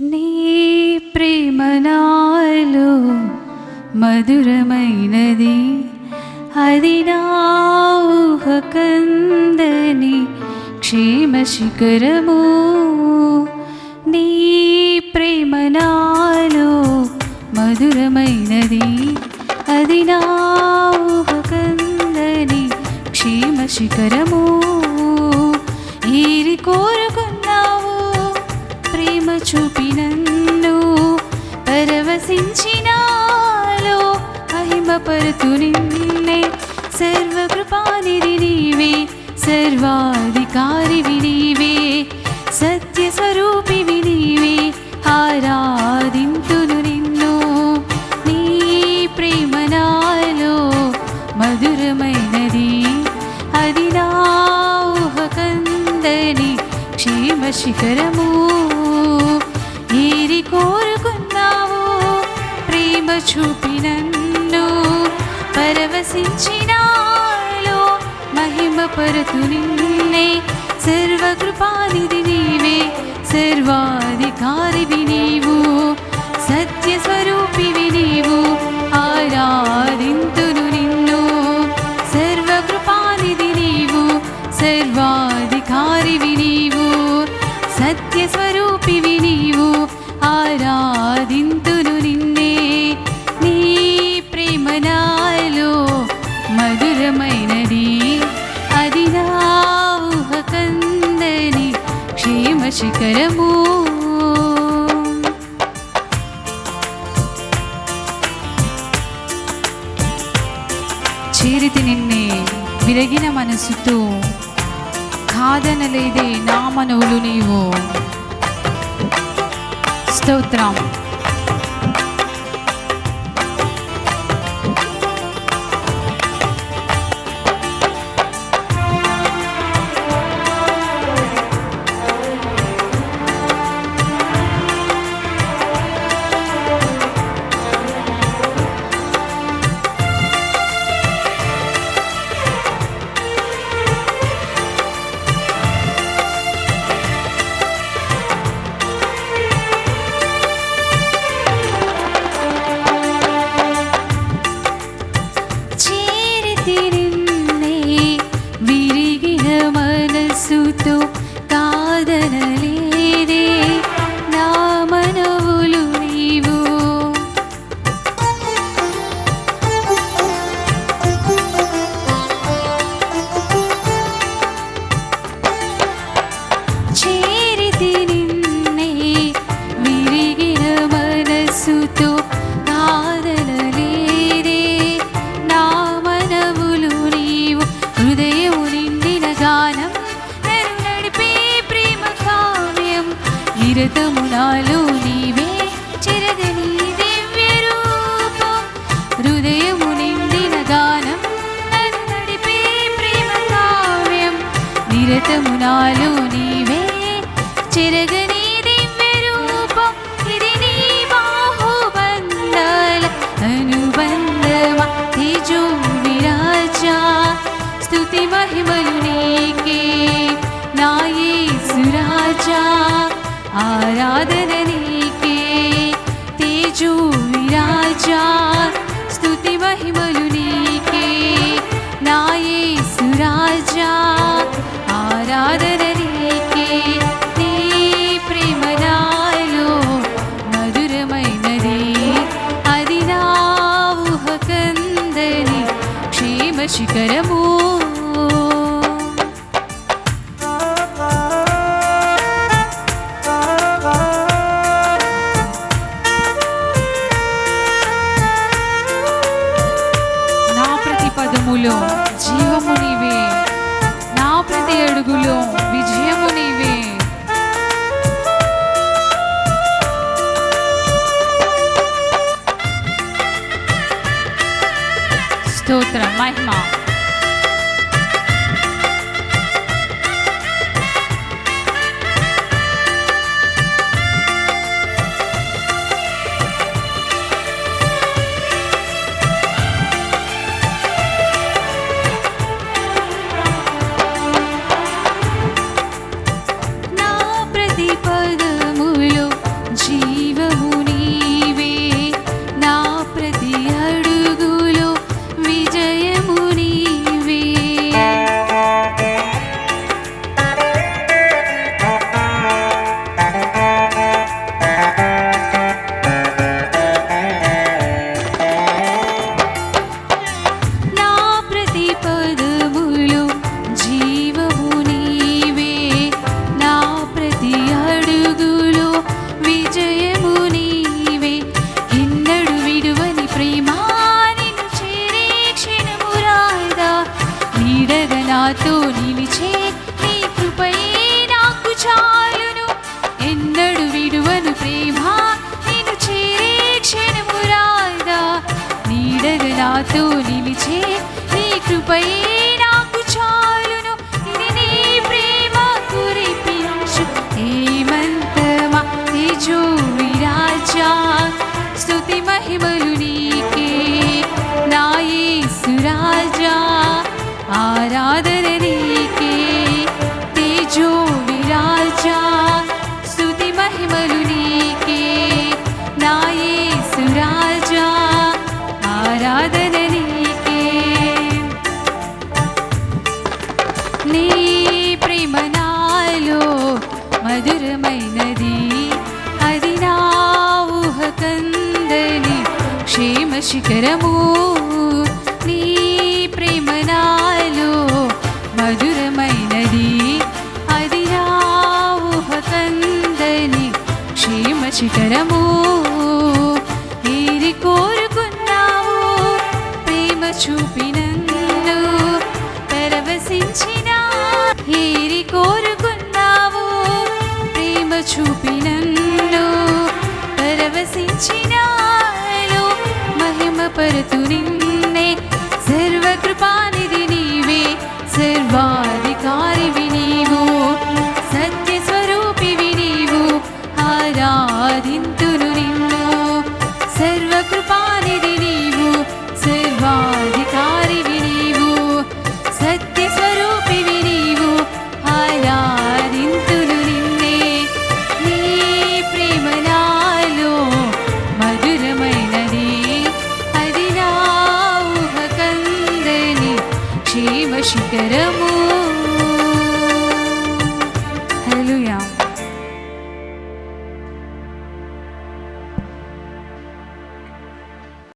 నీ ప్రేమనాలు మధురమైనది. అది నా ఊహకందని క్షేమ శిఖరము నీ ప్రేమనాలు మధురమైనది. అది నా ఊహకందని క్షేమ శిఖరము ఏరి చూపినన్ను పరవశించినాలో మహిమపరుతు నిన్నే. సర్వకృపానిధి నీవే సర్వాధికారి నీవే సత్య స్వరూపివి నీవే ఆరాధింతును నిన్ను. నీ ప్రేమ నాలో మధురమైనది అది నా ఊహకందని క్షేమ శిఖరము ఏది కోరుకున్నావు ప్రేమ చూపి నన్ను పరవశించినాలో మహిమ పరతు నిన్నే సర్వకృపానిధి నీవే సర్వాధికారివి నీవు సత్య స్వరూపివి నీవు ఆరాధింతును నిన్ను సర్వకృపానిధి నీవు సర్వాధికారివి నీవు సత్య స్వరూపివి నీవు ఆరాధింతును నిన్నే. నీ ప్రేమ నాలో మధురమైనది. అది నా ఊహకందని క్షేమ శిఖరము. చేరితి నిన్నే విరగిన మనసుతో. కాదనలేదే నా మనవులు నీవు. seu trampo. మనసుతో నిరతము నాలో నీవే చిరగని దివ్య రూపం హృదయము నిండిన గానం నన్ను నడిపే ప్రేమ కావ్యం. నిరతము నాలో నీవే చిరగని దివ్య రూపం ఇది నీ బాహుబంధాల అనుబంధమా. తేజో విరాజా స్తుతి మహిమలు నీకే. నాయే సురాజా ఆరాధన నీకే తేజో విరాజా స్తుతి మహిమలు నీకే నాయే సురాజా ఆరాధన నీకే నీ ప్రేమ నాలో మధురమైనది అది నా ఊహకందని క్షేమ శిఖరము నాతో నిలిచే నీ కృపయే నాకు చాలును. ఎన్నడు విడువను ప్రేమ నేను చేరే క్షణమురాదా నీడగ నాతో నిలిచే నీ కృపయే ആരാധന చూపినందు పరవశించిన ఏరి కోరుకున్నావు. ప్రేమ చూపినందు పరవశించిన మహిమ పరుతు నిన్ను te queremos.